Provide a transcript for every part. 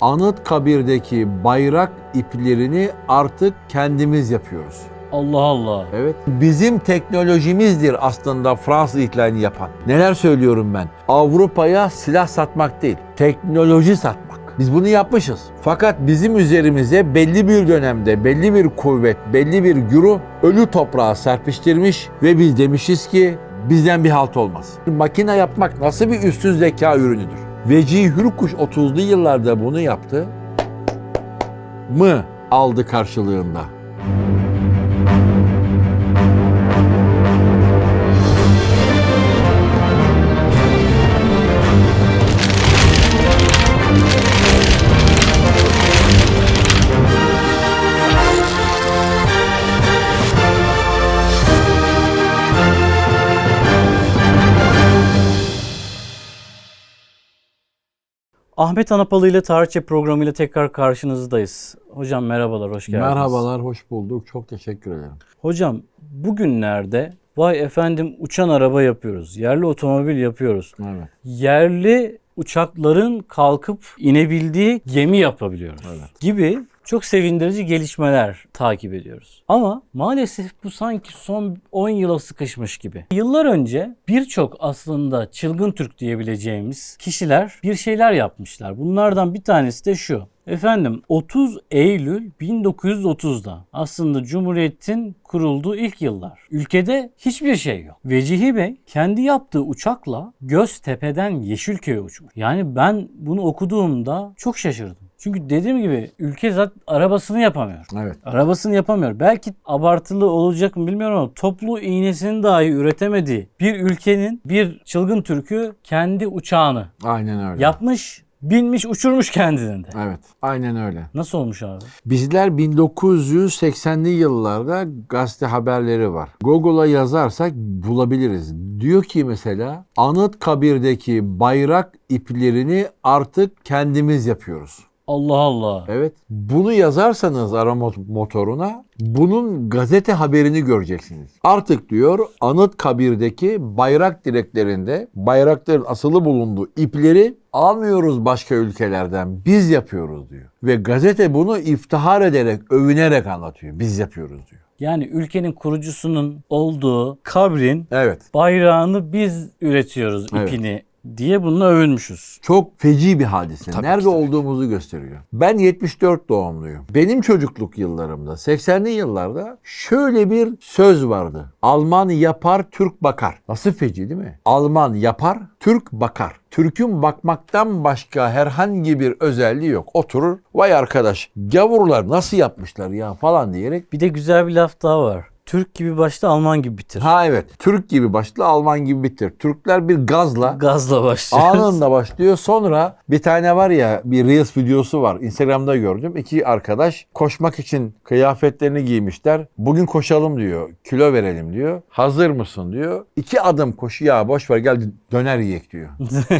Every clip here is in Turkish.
Anıtkabir'deki bayrak iplerini artık kendimiz yapıyoruz. Allah Allah. Evet. Bizim teknolojimizdir aslında Fransız ihlalini yapan. Neler söylüyorum ben? Avrupa'ya silah satmak değil, teknoloji satmak. Biz bunu yapmışız. Fakat bizim üzerimize belli bir dönemde belli bir kuvvet, belli bir güruh ölü toprağa serpiştirmiş ve biz demişiz ki bizden bir halt olmaz. Makine yapmak nasıl bir üstün zeka ürünüdür? Vecihi Hürkuş 30'lu yıllarda bunu yaptı mı aldı karşılığında? Ahmet Anapalı ile Tarihçe programıyla tekrar karşınızdayız. Hocam merhabalar, hoş geldiniz. Merhabalar, hoş bulduk. Çok teşekkür ederim. Hocam bugünlerde vay efendim uçan araba yapıyoruz, yerli otomobil yapıyoruz. Evet. Yerli uçakların kalkıp inebildiği gemi yapabiliyoruz Evet. gibi çok sevindirici gelişmeler takip ediyoruz. Ama maalesef bu sanki son 10 yıla sıkışmış gibi. Yıllar önce birçok aslında çılgın Türk diyebileceğimiz kişiler bir şeyler yapmışlar. Bunlardan bir tanesi de şu. Efendim 30 Eylül 1930'da aslında Cumhuriyet'in kurulduğu ilk yıllar. Ülkede hiçbir şey yok. Vecihi Bey kendi yaptığı uçakla Göztepe'den Yeşilköy'e uçmuş. Yani ben bunu okuduğumda çok şaşırdım. Çünkü dediğim gibi ülke zaten arabasını yapamıyor. Evet. Arabasını yapamıyor. Belki abartılı olacak mı bilmiyorum ama toplu iğnesini dahi üretemediği bir ülkenin bir çılgın Türk'ü kendi uçağını Aynen öyle. yapmış, binmiş, uçurmuş kendini de. Evet. Aynen öyle. Nasıl olmuş abi? Bizler 1980'li yıllarda gazete haberleri var. Google'a yazarsak bulabiliriz. Diyor ki mesela Anıtkabir'deki bayrak iplerini artık kendimiz yapıyoruz. Allah Allah. Evet. Bunu yazarsanız arama motoruna bunun gazete haberini göreceksiniz. Artık diyor Anıtkabir'deki bayrak direklerinde bayrakların asılı bulunduğu ipleri almıyoruz başka ülkelerden. Biz yapıyoruz diyor. Ve gazete bunu iftihar ederek, övünerek anlatıyor. Biz yapıyoruz diyor. Yani ülkenin kurucusunun olduğu kabrin Evet. bayrağını biz üretiyoruz Evet. ipini diye bununla övünmüşüz. Çok feci bir hadise. Tabii Nerede ki, olduğumuzu gösteriyor. Ben 74 doğumluyum. Benim çocukluk yıllarımda, 80'li yıllarda şöyle bir söz vardı. Alman yapar, Türk bakar. Nasıl feci değil mi? Alman yapar, Türk bakar. Türk'ün bakmaktan başka herhangi bir özelliği yok. Oturur, vay arkadaş gavurlar nasıl yapmışlar ya falan diyerek. Bir de güzel bir laf daha var. Türk gibi başla Alman gibi bitir. Ha evet, Türk gibi başla, Alman gibi bitir. Türkler bir gazla Gazla başlıyoruz. Anında başlıyor. Sonra bir tane var ya bir Reels videosu var. Instagram'da gördüm. İki arkadaş koşmak için kıyafetlerini giymişler. Bugün koşalım diyor. Kilo verelim diyor. Hazır mısın diyor. İki adım koşu ya boş ver gel döner yiyek diyor.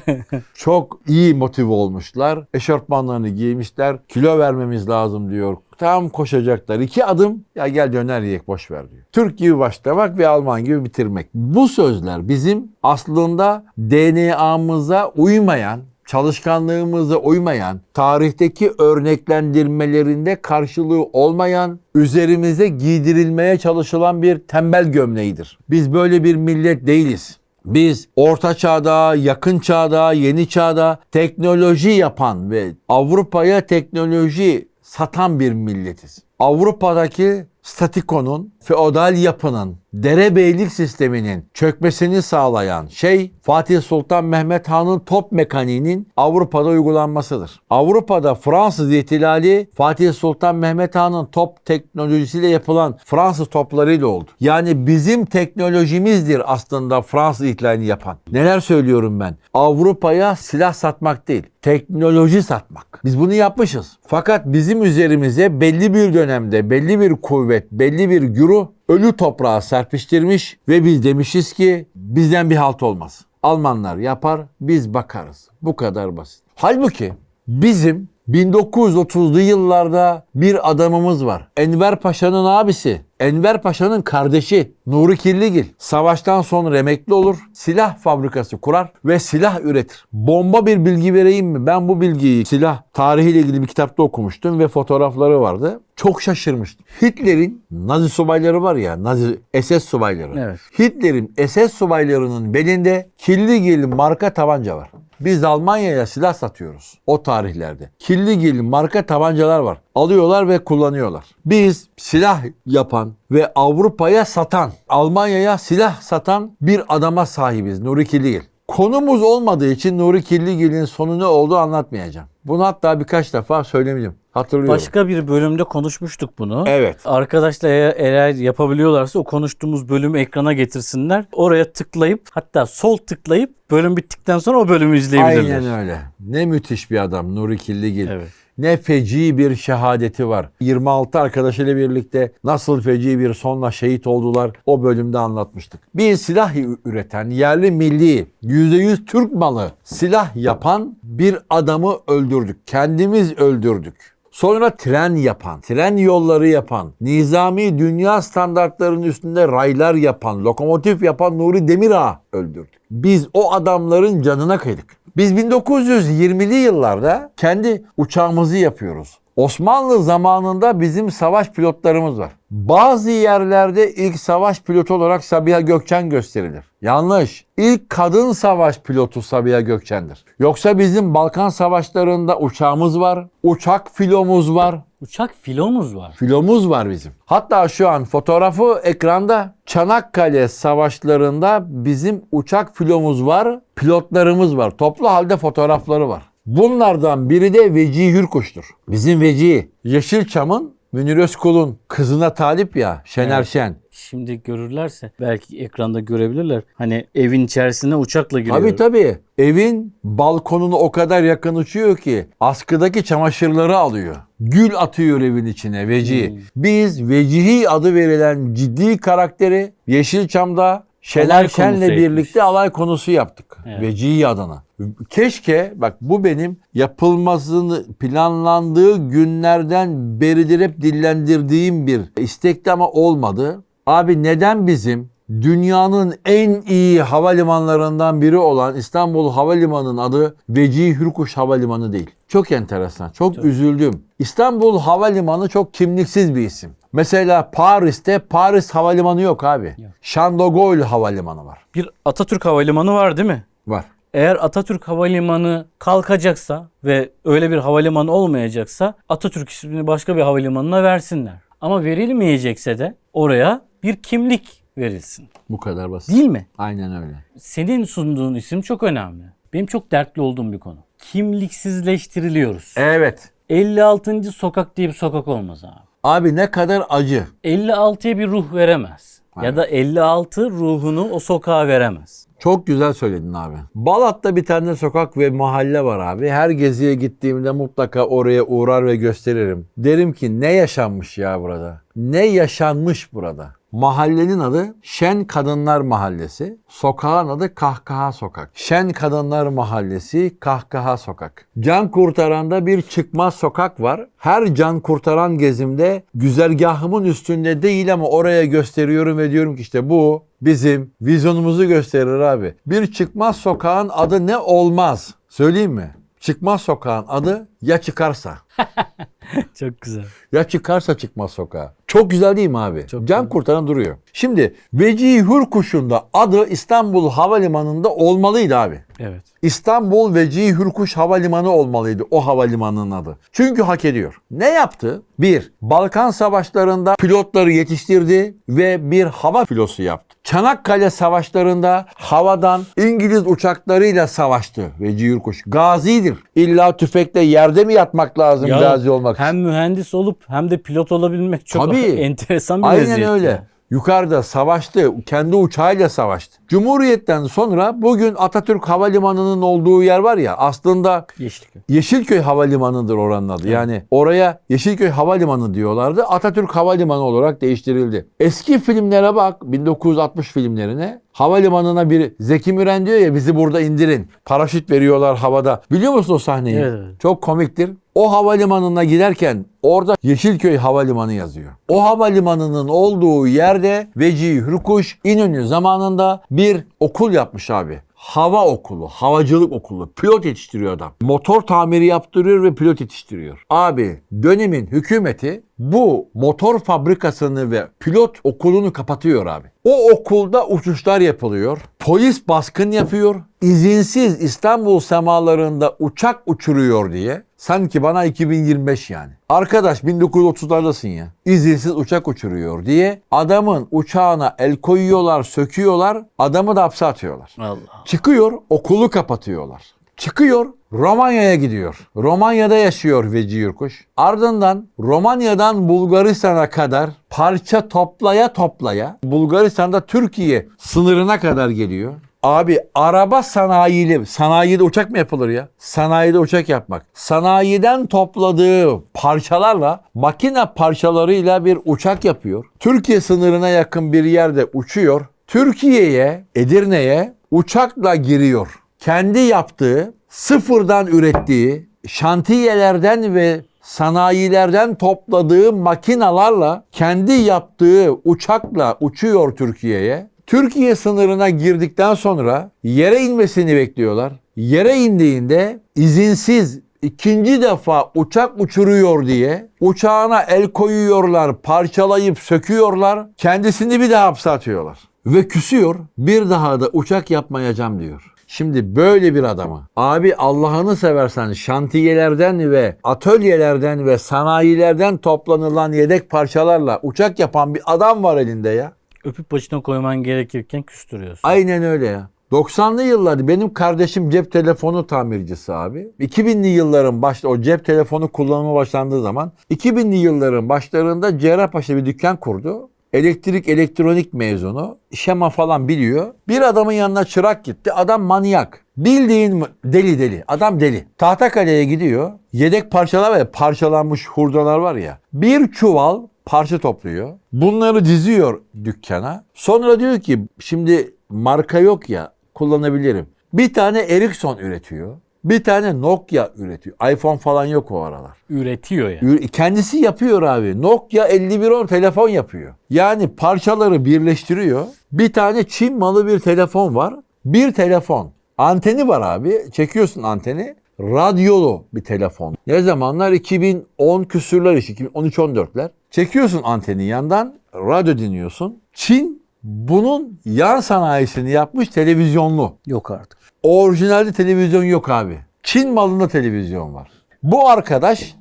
Çok iyi motive olmuşlar. Eşofmanlarını giymişler. Kilo vermemiz lazım diyor. Tam koşacaklar. İki adım ya gel döner yiyek boş ver diyor. Türk gibi başlamak ve Alman gibi bitirmek. Bu sözler bizim aslında DNA'mıza uymayan çalışkanlığımıza uymayan, tarihteki örneklendirmelerinde karşılığı olmayan, üzerimize giydirilmeye çalışılan bir tembel gömleğidir. Biz böyle bir millet değiliz. Biz orta çağda, yakın çağda, yeni çağda teknoloji yapan ve Avrupa'ya teknoloji satan bir milletiz. Avrupa'daki statikonun, feodal yapının, derebeylik sisteminin çökmesini sağlayan şey Fatih Sultan Mehmet Han'ın top mekaniğinin Avrupa'da uygulanmasıdır. Avrupa'da Fransız ihtilali Fatih Sultan Mehmet Han'ın top teknolojisiyle yapılan Fransız toplarıyla oldu. Yani bizim teknolojimizdir aslında Fransız ihtilalini yapan. Neler söylüyorum ben? Avrupa'ya silah satmak değil, teknoloji satmak. Biz bunu yapmışız. Fakat bizim üzerimize belli bir dönemde belli bir kuvvet, belli bir güruh ölü toprağa serpiştirmiş ve biz demişiz ki bizden bir halt olmaz. Almanlar yapar, biz bakarız. Bu kadar basit. Halbuki bizim 1930'lu yıllarda bir adamımız var. Enver Paşa'nın abisi. Enver Paşa'nın kardeşi Nuri Killigil savaştan sonra emekli olur, silah fabrikası kurar ve silah üretir. Bomba bir bilgi vereyim mi? Ben bu bilgiyi silah tarihiyle ilgili bir kitapta okumuştum ve fotoğrafları vardı. Çok şaşırmıştım. Hitler'in Nazi subayları var ya, Nazi SS subayları. Evet. Hitler'in SS subaylarının belinde Killigil marka tabanca var. Biz Almanya'ya silah satıyoruz o tarihlerde. Killigil marka tabancalar var. Alıyorlar ve kullanıyorlar. Biz silah yapan ve Avrupa'ya satan, Almanya'ya silah satan bir adama sahibiz Nuri Killigil. Konumuz olmadığı için Nuri Killigil'in sonu ne olduğu anlatmayacağım. Bunu hatta birkaç defa söylemiştim. Hatırlıyorum. Başka bir bölümde konuşmuştuk bunu. Evet. Arkadaşlar eğer, eğer yapabiliyorlarsa o konuştuğumuz bölümü ekrana getirsinler. Oraya tıklayıp hatta sol tıklayıp bölüm bittikten sonra o bölümü izleyebilirler. Aynen öyle. Ne müthiş bir adam Nuri Killigil. Evet. Ne feci bir şehadeti var. 26 arkadaşıyla birlikte nasıl feci bir sonla şehit oldular o bölümde anlatmıştık. Bir silah üreten, yerli milli, %100 Türk malı silah yapan bir adamı öldürdük. Kendimiz öldürdük. Sonra tren yapan, tren yolları yapan, nizami dünya standartlarının üstünde raylar yapan, lokomotif yapan Nuri Demirağ öldürdük. Biz o adamların canına kıydık. Biz 1920'li yıllarda kendi uçağımızı yapıyoruz. Osmanlı zamanında bizim savaş pilotlarımız var. Bazı yerlerde ilk savaş pilotu olarak Sabiha Gökçen gösterilir. Yanlış. İlk kadın savaş pilotu Sabiha Gökçen'dir. Yoksa bizim Balkan savaşlarında uçağımız var, uçak filomuz var, Uçak filomuz var. filomuz var bizim. Hatta şu an fotoğrafı ekranda Çanakkale savaşlarında bizim uçak filomuz var, pilotlarımız var. Toplu halde fotoğrafları var. Bunlardan biri de Vecihi Hürkuş'tur. Bizim Vecihi. Yeşilçam'ın Münir Özkul'un kızına talip ya Şener Evet. Şen. Şimdi görürlerse belki ekranda görebilirler. Hani evin içerisine uçakla giriyor. Tabii tabii. Evin balkonunu o kadar yakın uçuyor ki askıdaki çamaşırları alıyor. Gül atıyor evin içine Vecihi. Hmm. Biz Vecihi adı verilen ciddi karakteri Yeşilçam'da Şener Şen'le birlikte alay konusu yaptık. Evet. Vecihi adına. Keşke bak bu benim yapılmasını planlandığı günlerden beridir hep dillendirdiğim bir istekti ama olmadı. Abi neden bizim dünyanın en iyi havalimanlarından biri olan İstanbul Havalimanı'nın adı Vecihi Hürkuş Havalimanı değil? Çok enteresan. Çok, üzüldüm. İstanbul Havalimanı çok kimliksiz bir isim. Mesela Paris'te Paris Havalimanı yok abi. Yok. Gaulle Havalimanı var. Bir Atatürk Havalimanı var değil mi? Var. Eğer Atatürk Havalimanı kalkacaksa ve öyle bir havalimanı olmayacaksa Atatürk ismini başka bir havalimanına versinler. Ama verilmeyecekse de oraya bir kimlik verilsin. Bu kadar basit. Değil mi? Aynen öyle. Senin sunduğun isim çok önemli. Benim çok dertli olduğum bir konu. Kimliksizleştiriliyoruz. Evet. 56. sokak diye bir sokak olmaz abi. Abi ne kadar acı. 56'ya bir ruh veremez. Ya da 56 ruhunu o sokağa veremez. Çok güzel söyledin abi. Balat'ta bir tane sokak ve mahalle var abi. Her geziye gittiğimde mutlaka oraya uğrar ve gösteririm. Derim ki ne yaşanmış ya burada? Ne yaşanmış burada? Mahallenin adı Şen Kadınlar Mahallesi. Sokağın adı Kahkaha Sokak. Şen Kadınlar Mahallesi Kahkaha Sokak. Can kurtaranda bir çıkmaz sokak var. Her can kurtaran gezimde güzergahımın üstünde değil ama oraya gösteriyorum ve diyorum ki işte bu bizim vizyonumuzu gösterir abi. Bir çıkmaz sokağın adı ne olmaz? Söyleyeyim mi? Çıkmaz sokağın adı ya çıkarsa. Çok güzel. Ya çıkarsa çıkmaz sokağa. Çok güzel değil mi abi? Çok Can güzel. kurtaran duruyor. Şimdi Vecihi Hürkuş'un da adı İstanbul Havalimanı'nda olmalıydı abi. Evet. İstanbul Vecihi Hürkuş Havalimanı olmalıydı o havalimanının adı. Çünkü hak ediyor. Ne yaptı? Bir, Balkan Savaşlarında pilotları yetiştirdi ve bir hava filosu yaptı. Çanakkale Savaşlarında havadan İngiliz uçaklarıyla savaştı Vecihi Hürkuş. Gazidir. İlla tüfekle yerde mi yatmak lazım Ya, gazi olmak için? Hem mühendis olup hem de pilot olabilmek çok Tabii. enteresan bir Aynen meziyet öyle. Yukarıda savaştı. Kendi uçağıyla savaştı. Cumhuriyetten sonra bugün Atatürk Havalimanı'nın olduğu yer var ya aslında Yeşilköy. Yeşilköy Havalimanı'dır oranın adı. Yani oraya Yeşilköy Havalimanı diyorlardı. Atatürk Havalimanı olarak değiştirildi. Eski filmlere bak 1960 filmlerine. Havalimanına bir Zeki Müren diyor ya bizi burada indirin. Paraşüt veriyorlar havada. Biliyor musun o sahneyi? Evet. Çok komiktir. O havalimanına giderken orada Yeşilköy Havalimanı yazıyor. O havalimanının olduğu yerde Vecihi Hürkuş İnönü zamanında bir okul yapmış abi. Hava okulu, havacılık okulu. Pilot yetiştiriyor adam. Motor tamiri yaptırıyor ve pilot yetiştiriyor. Abi dönemin hükümeti bu motor fabrikasını ve pilot okulunu kapatıyor abi. O okulda uçuşlar yapılıyor. Polis baskın yapıyor. İzinsiz İstanbul semalarında uçak uçuruyor diye. Sanki bana 2025 yani. Arkadaş 1930'lardasın ya. İzinsiz uçak uçuruyor diye adamın uçağına el koyuyorlar, söküyorlar. Adamı da hapse atıyorlar. Allah. Çıkıyor, okulu kapatıyorlar. Çıkıyor, Romanya'ya gidiyor. Romanya'da yaşıyor Veci Yurkuş. Ardından Romanya'dan Bulgaristan'a kadar parça toplaya toplaya Bulgaristan'da Türkiye sınırına kadar geliyor. Abi araba sanayili, sanayide uçak mı yapılır ya? Sanayide uçak yapmak. Sanayiden topladığı parçalarla, makine parçalarıyla bir uçak yapıyor. Türkiye sınırına yakın bir yerde uçuyor. Türkiye'ye, Edirne'ye uçakla giriyor. Kendi yaptığı, sıfırdan ürettiği, şantiyelerden ve sanayilerden topladığı makinalarla kendi yaptığı uçakla uçuyor Türkiye'ye. Türkiye sınırına girdikten sonra yere inmesini bekliyorlar. Yere indiğinde izinsiz ikinci defa uçak uçuruyor diye uçağına el koyuyorlar, parçalayıp söküyorlar. Kendisini bir daha hapse atıyorlar. Ve küsüyor. Bir daha da uçak yapmayacağım diyor. Şimdi böyle bir adamı abi Allah'ını seversen şantiyelerden ve atölyelerden ve sanayilerden toplanılan yedek parçalarla uçak yapan bir adam var elinde ya. Öpüp başına koyman gerekirken küstürüyorsun. Aynen öyle ya. 90'lı yıllarda benim kardeşim cep telefonu tamircisi abi. 2000'li yılların başta o cep telefonu kullanıma başlandığı zaman 2000'li yılların başlarında Cerrahpaşa'da bir dükkan kurdu. Elektrik elektronik mezunu. Şema falan biliyor. Bir adamın yanına çırak gitti. Adam manyak. Bildiğin deli deli. Adam deli. Tahtakale'ye gidiyor. Yedek parçalar var ya parçalanmış hurdalar var ya. Bir çuval parça topluyor. Bunları diziyor dükkana. Sonra diyor ki şimdi marka yok ya kullanabilirim. Bir tane Ericsson üretiyor. Bir tane Nokia üretiyor. iPhone falan yok o aralar. Üretiyor ya. Ür- Kendisi yapıyor abi. Nokia 5110 telefon yapıyor. Yani parçaları birleştiriyor. Bir tane Çin malı bir telefon var. Bir telefon. Anteni var abi. Çekiyorsun anteni. Radyolu bir telefon. Ne zamanlar 2010 küsürler işte 2013-14'ler. Çekiyorsun anteni yandan radyo dinliyorsun. Çin bunun yan sanayisini yapmış televizyonlu. Yok artık. Orijinalde televizyon yok abi. Çin malında televizyon var. Bu arkadaş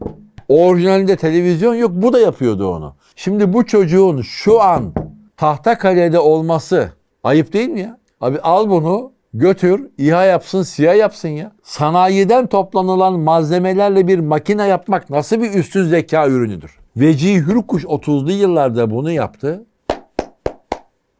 orijinalinde televizyon yok. Bu da yapıyordu onu. Şimdi bu çocuğun şu an Tahtakale'de olması ayıp değil mi ya? Abi al bunu götür İHA yapsın siyah yapsın ya. Sanayiden toplanılan malzemelerle bir makine yapmak nasıl bir üstün zeka ürünüdür? Vecihi Hürkuş 30'lu yıllarda bunu yaptı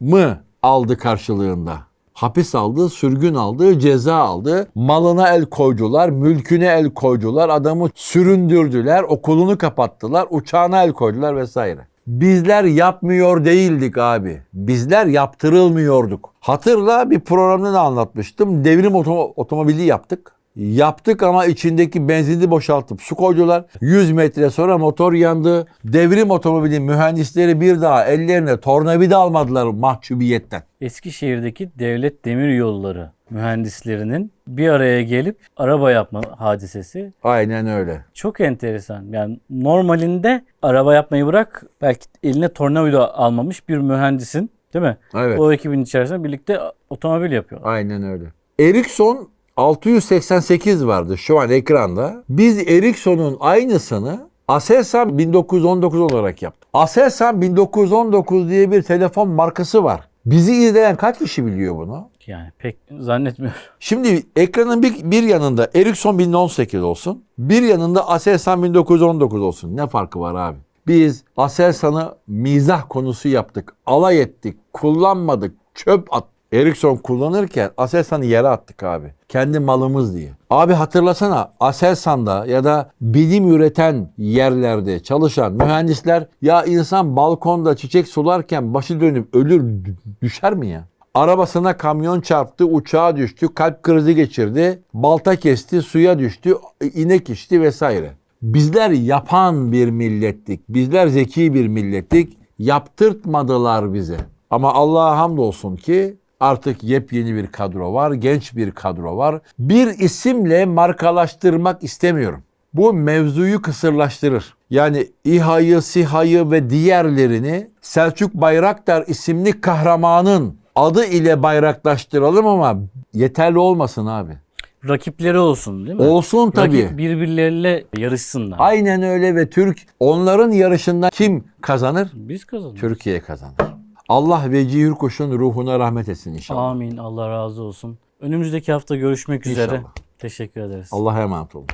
mı aldı karşılığında? Hapis aldı, sürgün aldı, ceza aldı. Malına el koydular, mülküne el koydular, adamı süründürdüler, okulunu kapattılar, uçağına el koydular vesaire. Bizler yapmıyor değildik abi. Bizler yaptırılmıyorduk. Hatırla bir programda da anlatmıştım. Devrim otom- otomobili yaptık. Yaptık ama içindeki benzini boşaltıp su koydular. 100 metre sonra motor yandı. Devrim otomobilin mühendisleri bir daha ellerine tornavida almadılar mahcubiyetten. Eskişehir'deki devlet demir yolları mühendislerinin bir araya gelip araba yapma hadisesi Aynen öyle. çok enteresan. Yani normalinde araba yapmayı bırak belki eline tornavida almamış bir mühendisin değil mi? Evet. O ekibin içerisinde birlikte otomobil yapıyorlar. Aynen öyle. Ericsson 688 vardı şu an ekranda. Biz Ericsson'un aynısını Aselsan 1919 olarak yaptık. Aselsan 1919 diye bir telefon markası var. Bizi izleyen kaç kişi biliyor bunu? Yani pek zannetmiyorum. Şimdi ekranın bir, bir yanında Ericsson 1018 olsun. Bir yanında Aselsan 1919 olsun. Ne farkı var abi? Biz Aselsan'ı mizah konusu yaptık. Alay ettik. Kullanmadık. Çöp at. Ericsson kullanırken Aselsan'ı yere attık abi. Kendi malımız diye. Abi hatırlasana Aselsan'da ya da bilim üreten yerlerde çalışan mühendisler ya insan balkonda çiçek sularken başı dönüp ölür düşer mi ya? Arabasına kamyon çarptı, uçağa düştü, kalp krizi geçirdi, balta kesti, suya düştü, inek içti vesaire. Bizler yapan bir millettik. Bizler zeki bir millettik. Yaptırtmadılar bize. Ama Allah'a hamdolsun ki artık yepyeni bir kadro var, genç bir kadro var. Bir isimle markalaştırmak istemiyorum. Bu mevzuyu kısırlaştırır. Yani İHA'yı, SİHA'yı ve diğerlerini Selçuk Bayraktar isimli kahramanın adı ile bayraklaştıralım ama yeterli olmasın abi. Rakipleri olsun değil mi? Olsun tabii. Rakip birbirleriyle yarışsınlar. Aynen öyle ve Türk onların yarışında kim kazanır? Biz kazanırız. Türkiye kazanır. Allah Vecihi Hürkuş'un ruhuna rahmet etsin inşallah. Amin. Allah razı olsun. Önümüzdeki hafta görüşmek üzere. İnşallah. Teşekkür ederiz. Allah'a emanet olun.